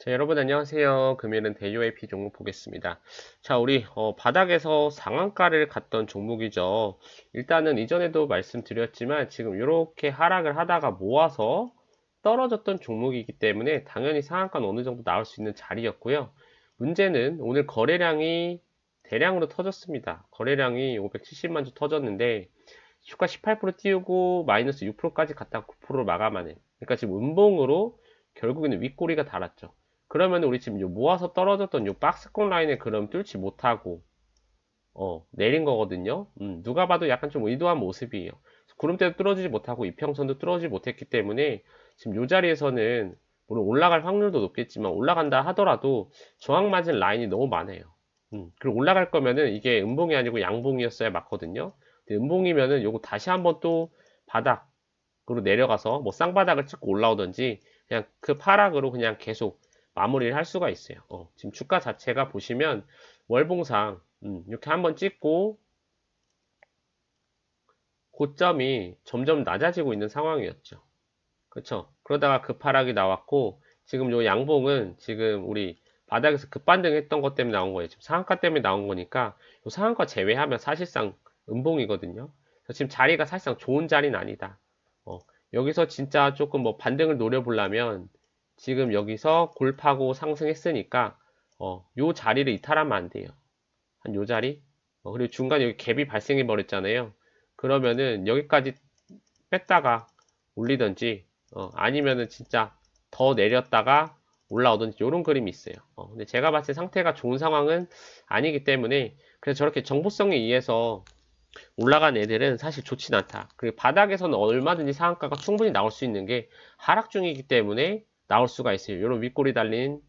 자, 여러분 안녕하세요. 금일은 대UAP 종목 보겠습니다. 자, 우리 어, 바닥에서 상한가를 갔던 종목이죠. 일단은 이전에도 말씀드렸지만 지금 이렇게 하락을 하다가 모아서 떨어졌던 종목이기 때문에 당연히 상한가는 어느 정도 나올 수 있는 자리였고요. 문제는 오늘 거래량이 대량으로 터졌습니다. 거래량이 570만 주 터졌는데 주가 18% 띄우고 마이너스 6%까지 갔다가 9%로 마감하는. 그러니까 지금 음봉으로 결국에는 윗꼬리가 달았죠. 그러면 우리 지금 요 모아서 떨어졌던 요 박스권 라인에 그럼 뚫지 못하고 어, 내린 거거든요. 음, 누가 봐도 약간 좀 의도한 모습이에요. 구름대도 뚫어지지 못하고 이평선도 뚫어지지 못했기 때문에 지금 요 자리에서는 물론 올라갈 확률도 높겠지만 올라간다 하더라도 저항 맞은 라인이 너무 많아요. 음, 그리고 올라갈 거면은 이게 음봉이 아니고 양봉이었어야 맞거든요. 근데 음봉이면은 요거 다시 한번 또 바닥으로 내려가서 뭐 쌍바닥을 찍고 올라오든지 그냥 그 파락으로 그냥 계속 마무리를 할 수가 있어요. 어, 지금 주가 자체가 보시면 월봉상 음, 이렇게 한번 찍고 고점이 점점 낮아지고 있는 상황이었죠. 그렇죠? 그러다가 급하락이 나왔고 지금 요 양봉은 지금 우리 바닥에서 급반등했던 것 때문에 나온 거예요. 지금 상한가 때문에 나온 거니까 요 상한가 제외하면 사실상 음봉이거든요. 지금 자리가 사실상 좋은 자리는 아니다. 어, 여기서 진짜 조금 뭐 반등을 노려보려면 지금 여기서 골파고 상승했으니까 어, 요 자리를 이탈하면 안 돼요. 한 요 자리? 어, 그리고 중간에 여기 갭이 발생해 버렸잖아요. 그러면은 여기까지 뺐다가 올리든지 어, 아니면은 진짜 더 내렸다가 올라오든지 이런 그림이 있어요. 어, 근데 제가 봤을 때 상태가 좋은 상황은 아니기 때문에 그래서 저렇게 정보성에 의해서 올라간 애들은 사실 좋진 않다. 그리고 바닥에서는 얼마든지 상한가가 충분히 나올 수 있는 게 하락 중이기 때문에 나올 수가 있어요. 이런 윗골이 달린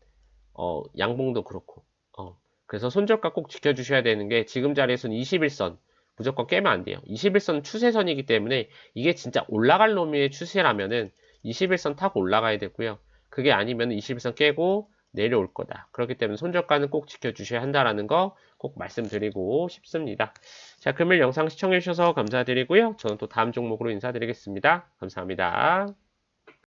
어, 양봉도 그렇고. 어, 그래서 손절가 꼭 지켜주셔야 되는 게 지금 자리에서는 21선 무조건 깨면 안 돼요. 21선 추세선이기 때문에 이게 진짜 올라갈 놈의 추세라면은 21선 타고 올라가야 되고요. 그게 아니면 21선 깨고 내려올 거다. 그렇기 때문에 손절가는 꼭 지켜주셔야 한다라는 거 꼭 말씀드리고 싶습니다. 자, 금일 영상 시청해주셔서 감사드리고요. 저는 또 다음 종목으로 인사드리겠습니다. 감사합니다.